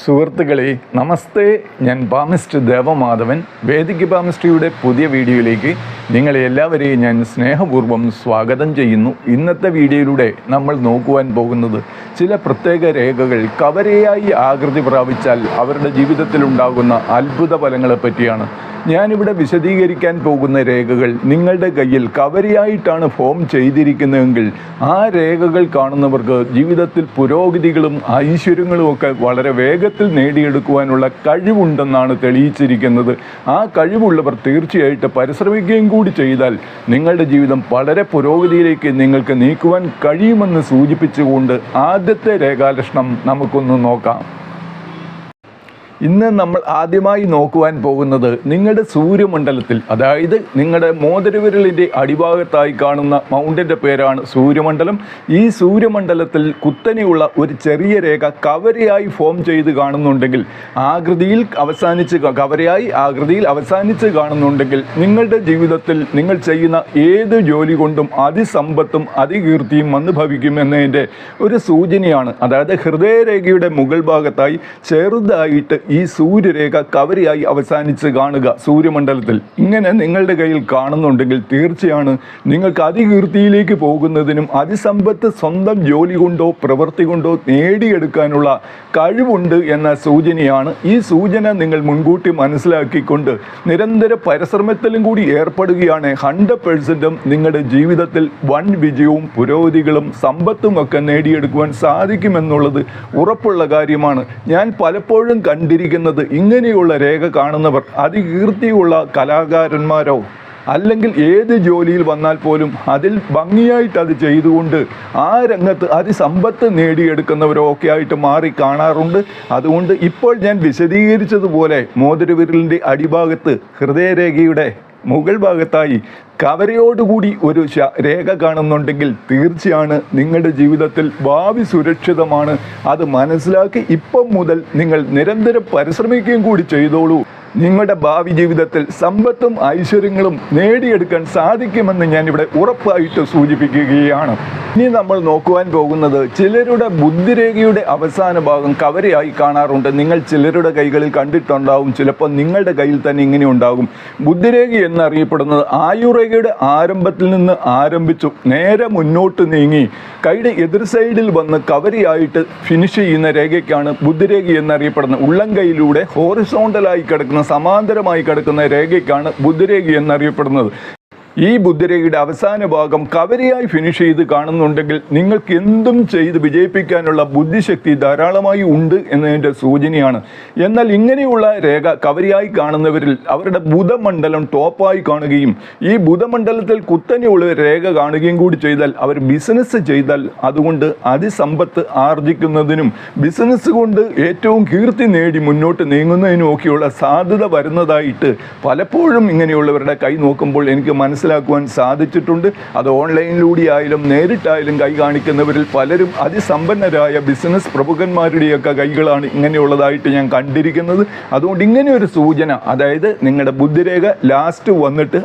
സുഹൃത്തുക്കളെ നമസ്തേ. ഞാൻ ബാമിസ്റ്റ് ദേവമാധവൻ. വേദിക ബാമിസ്ട്രിയുടെ പുതിയ വീഡിയോയിലേക്ക് നിങ്ങളെ എല്ലാവരെയും ഞാൻ സ്നേഹപൂർവം സ്വാഗതം ചെയ്യുന്നു. ഇന്നത്തെ വീഡിയോയിലൂടെ നമ്മൾ നോക്കുവാൻ പോകുന്നത് ചില പ്രത്യേക രേഖകൾ കവരയായി ആകൃതി പ്രാപിച്ചാൽ അവരുടെ ജീവിതത്തിൽ ഉണ്ടാകുന്ന അത്ഭുത ഫലങ്ങളെ പറ്റിയാണ്. ഞാനിവിടെ വിശദീകരിക്കാൻ പോകുന്ന രേഖകൾ നിങ്ങളുടെ കയ്യിൽ കവരിയായിട്ടാണ് ഫോം ചെയ്തിരിക്കുന്നതെങ്കിൽ ആ രേഖകൾ കാണുന്നവർക്ക് ജീവിതത്തിൽ പുരോഗതികളും ഐശ്വര്യങ്ങളും ഒക്കെ വളരെ വേഗത്തിൽ നേടിയെടുക്കുവാനുള്ള കഴിവുണ്ടെന്നാണ് തെളിയിച്ചിരിക്കുന്നത്. ആ കഴിവുള്ളവർ തീർച്ചയായിട്ട് പരിശ്രമിക്കുകയും കൂടി ചെയ്താൽ നിങ്ങളുടെ ജീവിതം വളരെ പുരോഗതിയിലേക്ക് നിങ്ങൾക്ക് നീക്കുവാൻ കഴിയുമെന്ന് സൂചിപ്പിച്ചുകൊണ്ട് ആദ്യത്തെ രേഖാലക്ഷണം നമുക്കൊന്ന് നോക്കാം. ഇന്ന് നമ്മൾ ആദ്യമായി നോക്കുവാൻ പോകുന്നത് നിങ്ങളുടെ സൂര്യമണ്ഡലത്തിൽ അതായത് നിങ്ങളുടെ മോതിരവിരലിന്റെ അടിഭാഗത്തായി കാണുന്ന മൗണ്ടിന്റെ പേരാണ് സൂര്യമണ്ഡലം. ഈ സൂര്യമണ്ഡലത്തിൽ കുത്തനെയുള്ള ഒരു ചെറിയ രേഖ കവരയായി ഫോം ചെയ്ത് കാണുന്നുണ്ടെങ്കിൽ ആകൃതിയിൽ അവസാനിച്ച് കവരയായി ആകൃതിയിൽ അവസാനിച്ച് കാണുന്നുണ്ടെങ്കിൽ നിങ്ങളുടെ ജീവിതത്തിൽ നിങ്ങൾ ചെയ്യുന്ന ഏത് ജോലി കൊണ്ടും അതിസമ്പത്തും അതികീർത്തിയും വന്നു ഭവിക്കുമെന്നതിന്റെ ഒരു സൂചനയാണ്. അതായത് ഹൃദയരേഖയുടെ മുകൾ ഭാഗത്തായി ചെറുതായിട്ട് ഈ സൂര്യരേഖ കവരിയായി അവസാനിച്ച് കാണുക സൂര്യമണ്ഡലത്തിൽ. ഇങ്ങനെ നിങ്ങളുടെ കയ്യിൽ കാണുന്നുണ്ടെങ്കിൽ തീർച്ചയാണ് നിങ്ങൾക്ക് അതികീർത്തിയിലേക്ക് പോകുന്നതിനും അതിസമ്പത്ത് സ്വന്തം ജോലി കൊണ്ടോ പ്രവൃത്തി കൊണ്ടോ നേടിയെടുക്കാനുള്ള കഴിവുണ്ട് എന്ന സൂചനയാണ് ഈ സൂചന നിങ്ങൾ മുൻകൂട്ടി മനസ്സിലാക്കിക്കൊണ്ട് നിരന്തര പരിശ്രമത്തിലും കൂടി ഏർപ്പെടുകയാണ്. ഹൺഡ്രഡ് പേഴ്സന്റും നിങ്ങളുടെ ജീവിതത്തിൽ വൻ വിജയവും പുരോഗതികളും സമ്പത്തും ഒക്കെ നേടിയെടുക്കുവാൻ സാധിക്കുമെന്നുള്ളത് ഉറപ്പുള്ള കാര്യമാണ്. ഞാൻ പലപ്പോഴും കണ്ടിരിക്കുന്നത് ഇങ്ങനെയുള്ള രേഖ കാണുന്നവർ അതികീർത്തിയുള്ള കലാകാരന്മാരോ അല്ലെങ്കിൽ ഏത് ജോലിയിൽ വന്നാൽ പോലും അതിൽ ഭംഗിയായിട്ട് അത് ചെയ്തുകൊണ്ട് ആ രംഗത്ത് അതിസമ്പത്ത് നേടിയെടുക്കുന്നവരോ ഒക്കെ ആയിട്ട് മാറി കാണാറുണ്ട്. അതുകൊണ്ട് ഇപ്പോൾ ഞാൻ വിശദീകരിച്ചതുപോലെ മോതിരവിരലിന്റെ അടിഭാഗത്ത് ഹൃദയരേഖയുടെ മുകൾ ഭാഗത്തായി കവരയോടുകൂടി ഒരു രേഖ കാണുന്നുണ്ടെങ്കിൽ തീർച്ചയാണ് നിങ്ങളുടെ ജീവിതത്തിൽ ഭാവി സുരക്ഷിതമാണ്. അത് മനസ്സിലാക്കി ഇപ്പം മുതൽ നിങ്ങൾ നിരന്തരം പരിശ്രമിക്കുകയും കൂടി ചെയ്തോളൂ. നിങ്ങളുടെ ഭാവി ജീവിതത്തിൽ സമ്പത്തും ഐശ്വര്യങ്ങളും നേടിയെടുക്കാൻ സാധിക്കുമെന്ന് ഞാനിവിടെ ഉറപ്പായിട്ട് സൂചിപ്പിക്കുകയാണ്. ഇനി നമ്മൾ നോക്കുവാൻ പോകുന്നത് ചിലരുടെ ബുദ്ധിരേഖയുടെ അവസാന ഭാഗം കവരയായി കാണാറുണ്ട്. നിങ്ങൾ ചിലരുടെ കൈകളിൽ കണ്ടിട്ടുണ്ടാവും. ചിലപ്പോൾ നിങ്ങളുടെ കയ്യിൽ തന്നെ ഇങ്ങനെ ഉണ്ടാകും. ബുദ്ധിരേഖ എന്നറിയപ്പെടുന്നത് ആയുർരേഖയുടെ ആരംഭത്തിൽ നിന്ന് ആരംഭിച്ചു നേരെ മുന്നോട്ട് നീങ്ങി കൈയുടെ എതിർ സൈഡിൽ വന്ന് കവരയായിട്ട് ഫിനിഷ് ചെയ്യുന്ന രേഖയ്ക്കാണ് ബുദ്ധിരേഖ എന്നറിയപ്പെടുന്നത്. ഉള്ളം കൈയിലൂടെ ഹോറിസോണ്ടലായി കിടക്കുന്ന സമാന്തരമായി കിടക്കുന്ന രേഖയ്ക്കാണ് ബുദ്ധിരേഖ എന്നറിയപ്പെടുന്നത്. ഈ ബുദ്ധരയുടെ അവസാന ഭാഗം കവരയായി ഫിനിഷ് ചെയ്ത് കാണുന്നുണ്ടെങ്കിൽ നിങ്ങൾക്ക് എന്തും ചെയ്ത് വിജയിപ്പിക്കാനുള്ള ബുദ്ധിശക്തി ധാരാളമായി ഉണ്ട് എന്നതിന്റെ സൂചനയാണ്. എന്നാൽ ഇങ്ങനെയുള്ള രേഖ കവരയായി കാണുന്നവരിൽ അവരുടെ ബുധമണ്ഡലം ടോപ്പായി കാണുകയും ഈ ബുധമണ്ഡലത്തിൽ കുത്തനെയുള്ള രേഖ കാണുകയും കൂടി ചെയ്താൽ അവർ ബിസിനസ് ചെയ്താൽ അതുകൊണ്ട് അതിസമ്പത്ത് ആർജിക്കുന്നതിനും ബിസിനസ് കൊണ്ട് ഏറ്റവും കീർത്തി നേടി മുന്നോട്ട് നീങ്ങുന്നതിനും ഒക്കെയുള്ള സാധ്യത വരുന്നതായിട്ട് പലപ്പോഴും ഇങ്ങനെയുള്ളവരുടെ കൈ നോക്കുമ്പോൾ എനിക്ക് മനസ്സിലാക്കുവാൻ സാധിച്ചിട്ടുണ്ട്. അത് ഓൺലൈനിലൂടെയായാലും നേരിട്ടായാലും കൈ കാണിക്കുന്നവരിൽ പലരും അതിസമ്പന്നരായ ബിസിനസ് പ്രമുഖന്മാരുടെയൊക്കെ കൈകളാണ് ഇങ്ങനെയുള്ളതായിട്ട് ഞാൻ കണ്ടിരിക്കുന്നത്. അതുകൊണ്ട് ഇങ്ങനെ ഒരു സൂചന അതായത് നിങ്ങളുടെ ബുദ്ധിരേഖ ലാസ്റ്റ് വന്നിട്ട്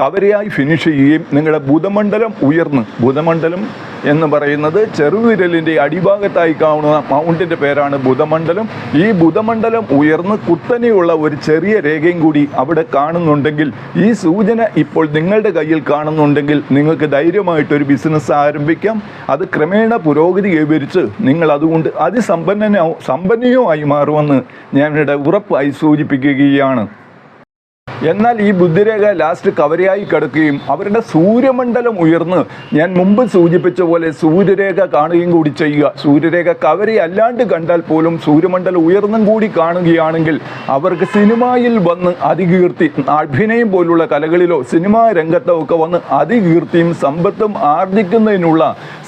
കവരയായി ഫിനിഷ് ചെയ്യുകയും നിങ്ങളുടെ ബുധമണ്ഡലം ഉയർന്ന് ബുധമണ്ഡലം എന്ന് പറയുന്നത് ചെറുവിരലിന്റെ അടിഭാഗത്തായി കാണുന്ന മൗണ്ടിന്റെ പേരാണ് ബുധമണ്ഡലം. ഈ ബുധമണ്ഡലം ഉയർന്ന് കുത്തനെയുള്ള ഒരു ചെറിയ രേഖയും കൂടി അവിടെ കാണുന്നുണ്ടെങ്കിൽ ഈ സൂചന ഇപ്പോൾ നിങ്ങളുടെ കയ്യിൽ കാണുന്നുണ്ടെങ്കിൽ നിങ്ങൾക്ക് ധൈര്യമായിട്ടൊരു ബിസിനസ് ആരംഭിക്കാം. അത് ക്രമേണ പുരോഗതി കൈവരിച്ച് നിങ്ങൾ അതുകൊണ്ട് അതിസമ്പന്നനോ സമ്പന്നയോ ആയി മാറുമെന്ന് ഞാനിവിടെ ഉറപ്പായി സൂചിപ്പിക്കുകയാണ്. എന്നാൽ ഈ ബുദ്ധിരേഖ ലാസ്റ്റ് കവരയായി കിടക്കുകയും അവരുടെ സൂര്യമണ്ഡലം ഉയർന്ന് ഞാൻ മുമ്പ് സൂചിപ്പിച്ച പോലെ സൂര്യരേഖ കാണുകയും കൂടി ചെയ്യുക. സൂര്യരേഖ കവരയല്ലാണ്ട് കണ്ടാൽ പോലും സൂര്യമണ്ഡലം ഉയർന്നും കൂടി കാണുകയാണെങ്കിൽ അവർക്ക് സിനിമയിൽ വന്ന് അതികീർത്തി അഭിനയം പോലുള്ള കലകളിലോ സിനിമാ രംഗത്തോ ഒക്കെ വന്ന് അതികീർത്തിയും സമ്പത്തും ആർജിക്കുന്നതിനുള്ള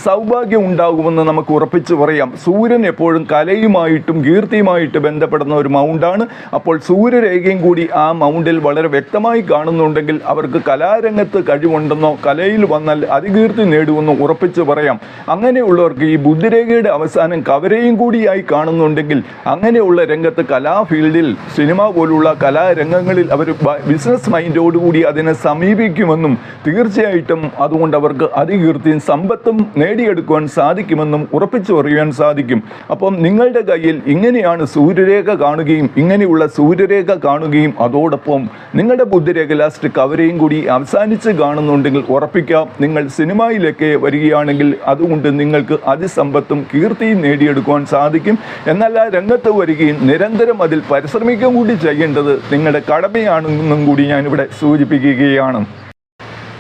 സൗഭാഗ്യം ഉണ്ടാകുമെന്ന് നമുക്ക് ഉറപ്പിച്ചു പറയാം. സൂര്യൻ എപ്പോഴും കലയുമായിട്ടും കീർത്തിയുമായിട്ട് ബന്ധപ്പെടുന്ന ഒരു മൗണ്ടാണ് അപ്പോൾ സൂര്യരേഖയും കൂടി ആ മൗണ്ടിൽ വളരെ വ്യക്തമായി കാണുന്നുണ്ടെങ്കിൽ അവർക്ക് കലാരംഗത്ത് കഴിവുണ്ടെന്നോ കലയിൽ വന്നാൽ അതികീർത്തി നേടുമെന്നോ ഉറപ്പിച്ച് പറയാം. അങ്ങനെയുള്ളവർക്ക് ഈ ബുദ്ധിരേഖയുടെ അവസാനം കവരയും കൂടിയായി കാണുന്നുണ്ടെങ്കിൽ അങ്ങനെയുള്ള രംഗത്ത് കലാ ഫീൽഡിൽ സിനിമ പോലുള്ള കലാരംഗങ്ങളിൽ അവർ ബിസിനസ് മൈൻഡോടുകൂടി അതിനെ സമീപിക്കുമെന്നും തീർച്ചയായിട്ടും അതുകൊണ്ട് അവർക്ക് അതികീർത്തിയും സമ്പത്തും നേടിയെടുക്കുവാൻ സാധിക്കുമെന്നും ഉറപ്പിച്ചു പറയുവാൻ സാധിക്കും. അപ്പം നിങ്ങളുടെ കയ്യിൽ ഇങ്ങനെയാണ് സൂര്യരേഖ കാണുകയും ഇങ്ങനെയുള്ള സൂര്യരേഖ കാണുകയും അതോടൊപ്പം നിങ്ങളുടെ ബുദ്ധിരേഖ ലാസ്റ്റ് കവരയും കൂടി അവസാനിച്ച് കാണുന്നുണ്ടെങ്കിൽ ഉറപ്പിക്കാം. നിങ്ങൾ സിനിമയിലേക്ക് വരികയാണെങ്കിൽ അതുകൊണ്ട് നിങ്ങൾക്ക് അതിസമ്പത്തും കീർത്തിയും നേടിയെടുക്കുവാൻ സാധിക്കും. എന്നല്ല രംഗത്ത് വരികയും നിരന്തരം അതിൽ പരിശ്രമിക്കുകയും കൂടി ചെയ്യേണ്ടത് നിങ്ങളുടെ കടമയാണെന്നും കൂടി ഞാനിവിടെ സൂചിപ്പിക്കുകയാണ്.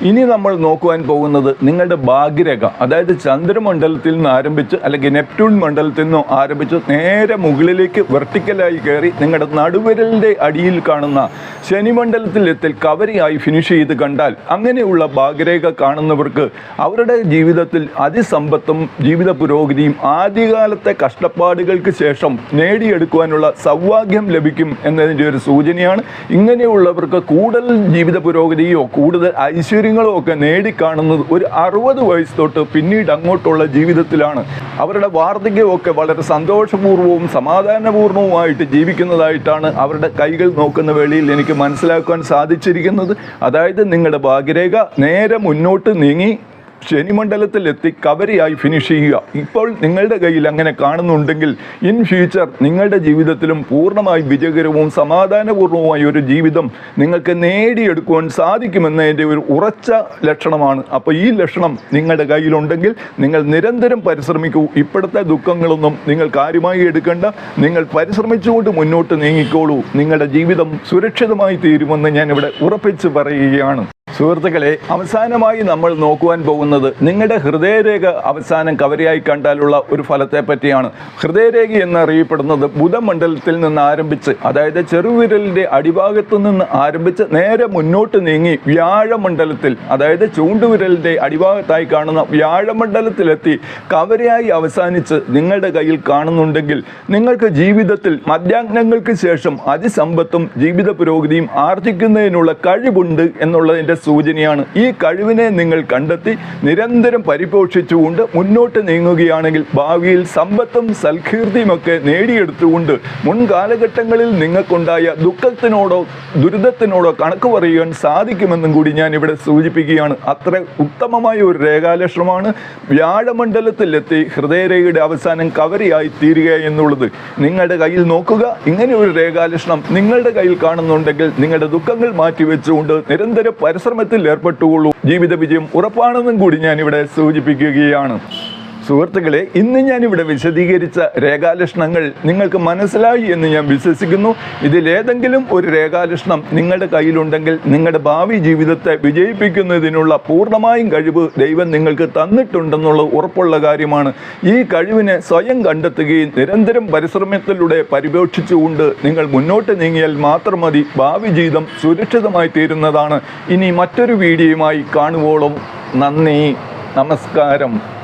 ഇനി നമ്മൾ നോക്കുവാൻ പോകുന്നത് നിങ്ങളുടെ ഭാഗ്യരേഖ. അതായത് ചന്ദ്രമണ്ഡലത്തിൽ നിന്ന് ആരംഭിച്ച് അല്ലെങ്കിൽ നെപ്റ്റ്യൂൺ മണ്ഡലത്തിൽ നിന്നോ ആരംഭിച്ച് നേരെ മുകളിലേക്ക് വെർട്ടിക്കലായി കയറി നിങ്ങളുടെ നടുവിരലിന്റെ അടിയിൽ കാണുന്ന ശനിമണ്ഡലത്തിലെത്തിൽ കവരിയായി ഫിനിഷ് ചെയ്ത് കണ്ടാൽ അങ്ങനെയുള്ള ഭാഗ്യരേഖ കാണുന്നവർക്ക് അവരുടെ ജീവിതത്തിൽ അതിസമ്പത്തും ജീവിത പുരോഗതിയും ആദ്യകാലത്തെ കഷ്ടപ്പാടുകൾക്ക് ശേഷം നേടിയെടുക്കുവാനുള്ള സൗഭാഗ്യം ലഭിക്കും എന്നതിന്റെ ഒരു സൂചനയാണ്. ഇങ്ങനെയുള്ളവർക്ക് കൂടുതൽ ജീവിത പുരോഗതിയോ കൂടുതൽ ഐശ്വര്യങ്ങളോ ഒക്കെ നേടിക്കാണുന്നത് ഒരു അറുപത് വയസ്സ് തൊട്ട് പിന്നീട് അങ്ങോട്ടുള്ള ജീവിതത്തിലാണ്. അവരുടെ വാർദ്ധക്യമൊക്കെ വളരെ സന്തോഷപൂർവവും സമാധാനപൂർണവുമായിട്ട് ജീവിക്കുന്നതായിട്ടാണ് അവരുടെ കൈകൾ നോക്കുന്ന വേളയിൽ എനിക്ക് മനസ്സിലാക്കാൻ സാധിച്ചിരിക്കുന്നത്. അതായത് നിങ്ങളുടെ ഭാഗ്യരേഖ നേരെ മുന്നോട്ട് നീങ്ങി. ശനിമണ്ഡലത്തിലെത്തി കവരിയായി ഫിനിഷ് ചെയ്യുക. ഇപ്പോൾ നിങ്ങളുടെ കയ്യിൽ അങ്ങനെ കാണുന്നുണ്ടെങ്കിൽ ഇൻ ഫ്യൂച്ചർ നിങ്ങളുടെ ജീവിതത്തിലും പൂർണമായി വിജയകരവും സമാധാനപൂർണവുമായ ഒരു ജീവിതം നിങ്ങൾക്ക് നേടിയെടുക്കുവാൻ സാധിക്കുമെന്നതിന്റെ ഒരു ഉറച്ച ലക്ഷണമാണ്. അപ്പോൾ ഈ ലക്ഷണം നിങ്ങളുടെ കയ്യിലുണ്ടെങ്കിൽ നിങ്ങൾ നിരന്തരം പരിശ്രമിക്കൂ. ഇപ്പോഴത്തെ ദുഃഖങ്ങളൊന്നും നിങ്ങൾ കാര്യമായി എടുക്കേണ്ട. നിങ്ങൾ പരിശ്രമിച്ചുകൊണ്ട് മുന്നോട്ട് നീങ്ങിക്കോളൂ. നിങ്ങളുടെ ജീവിതം സുരക്ഷിതമായി തീരുമെന്ന് ഞാനിവിടെ ഉറപ്പിച്ച് പറയുകയാണ്. സുഹൃത്തുക്കളെ അവസാനമായി നമ്മൾ നോക്കുവാൻ പോകുന്നത് നിങ്ങളുടെ ഹൃദയരേഖ അവസാനം കവരയായി കണ്ടാലുള്ള ഒരു ഫലത്തെ പറ്റിയാണ്. ഹൃദയരേഖ എന്നറിയപ്പെടുന്നത് ബുധമണ്ഡലത്തിൽ നിന്ന് ആരംഭിച്ച് അതായത് ചെറുവിരലിന്റെ അടിഭാഗത്തു നിന്ന് ആരംഭിച്ച് നേരെ മുന്നോട്ട് നീങ്ങി വ്യാഴമണ്ഡലത്തിൽ അതായത് ചൂണ്ടുവിരലിന്റെ അടിഭാഗത്തായി കാണുന്ന വ്യാഴമണ്ഡലത്തിലെത്തി കവരയായി അവസാനിച്ച് നിങ്ങളുടെ കയ്യിൽ കാണുന്നുണ്ടെങ്കിൽ നിങ്ങൾക്ക് ജീവിതത്തിൽ മധ്യാഹ്നങ്ങൾക്ക് ശേഷം അതിസമ്പത്തും ജീവിത പുരോഗതിയും ആർജിക്കുന്നതിനുള്ള കഴിവുണ്ട് എന്നുള്ളതിന്റെ സൂചനയാണ്. ഈ കഴിവിനെ നിങ്ങൾ കണ്ടെത്തി നിരന്തരം പരിപോഷിച്ചുകൊണ്ട് മുന്നോട്ട് നീങ്ങുകയാണെങ്കിൽ ഭാവിയിൽ സമ്പത്തും സൽകീർത്തിയുമൊക്കെ നേടിയെടുത്തുകൊണ്ട് മുൻകാലഘട്ടങ്ങളിൽ നിങ്ങൾക്കുണ്ടായ ദുഃഖത്തിനോടോ ദുരിതത്തിനോടോ കണക്ക് പറയുവാൻ സാധിക്കുമെന്നും കൂടി ഞാൻ ഇവിടെ സൂചിപ്പിക്കുകയാണ്. അത്ര ഉത്തമമായ ഒരു രേഖാലക്ഷണമാണ് വ്യാഴമണ്ഡലത്തിലെത്തി ഹൃദയരേഖയുടെ അവസാനം കവരിയായി തീരുക എന്നുള്ളത്. നിങ്ങളുടെ കയ്യിൽ നോക്കുക ഇങ്ങനെ ഒരു രേഖാലക്ഷണം നിങ്ങളുടെ കയ്യിൽ കാണുന്നുണ്ടെങ്കിൽ നിങ്ങളുടെ ദുഃഖങ്ങൾ മാറ്റിവെച്ചുകൊണ്ട് നിരന്തര പരിശ്രമത്തിൽ ഏർപ്പെട്ടുകൊള്ളൂ. ജീവിത വിജയം ഉറപ്പാണെന്നും കൂടി ഞാൻ ഇവിടെ സൂചിപ്പിക്കുകയാണ്. സുഹൃത്തുക്കളെ ഇന്ന് ഞാനിവിടെ വിശദീകരിച്ച രേഖാലക്ഷണങ്ങൾ നിങ്ങൾക്ക് മനസ്സിലായി എന്ന് ഞാൻ വിശ്വസിക്കുന്നു. ഇതിലേതെങ്കിലും ഒരു രേഖാലക്ഷണം നിങ്ങളുടെ കയ്യിലുണ്ടെങ്കിൽ നിങ്ങളുടെ ഭാവി ജീവിതത്തെ വിജയിപ്പിക്കുന്നതിനുള്ള പൂർണമായും കഴിവ് ദൈവം നിങ്ങൾക്ക് തന്നിട്ടുണ്ടെന്നുള്ള ഉറപ്പുള്ള കാര്യമാണ്. ഈ കഴിവിനെ സ്വയം കണ്ടെത്തുകയും നിരന്തരം പരിശ്രമത്തിലൂടെ പരിപോഷിച്ചുകൊണ്ട് നിങ്ങൾ മുന്നോട്ട് നീങ്ങിയാൽ മാത്രം മതി. ഭാവി ജീവിതം സുരക്ഷിതമായി തീരുന്നതാണ്. ഇനി മറ്റൊരു വീഡിയോയുമായി കാണുവോളം. നന്ദി. നമസ്കാരം.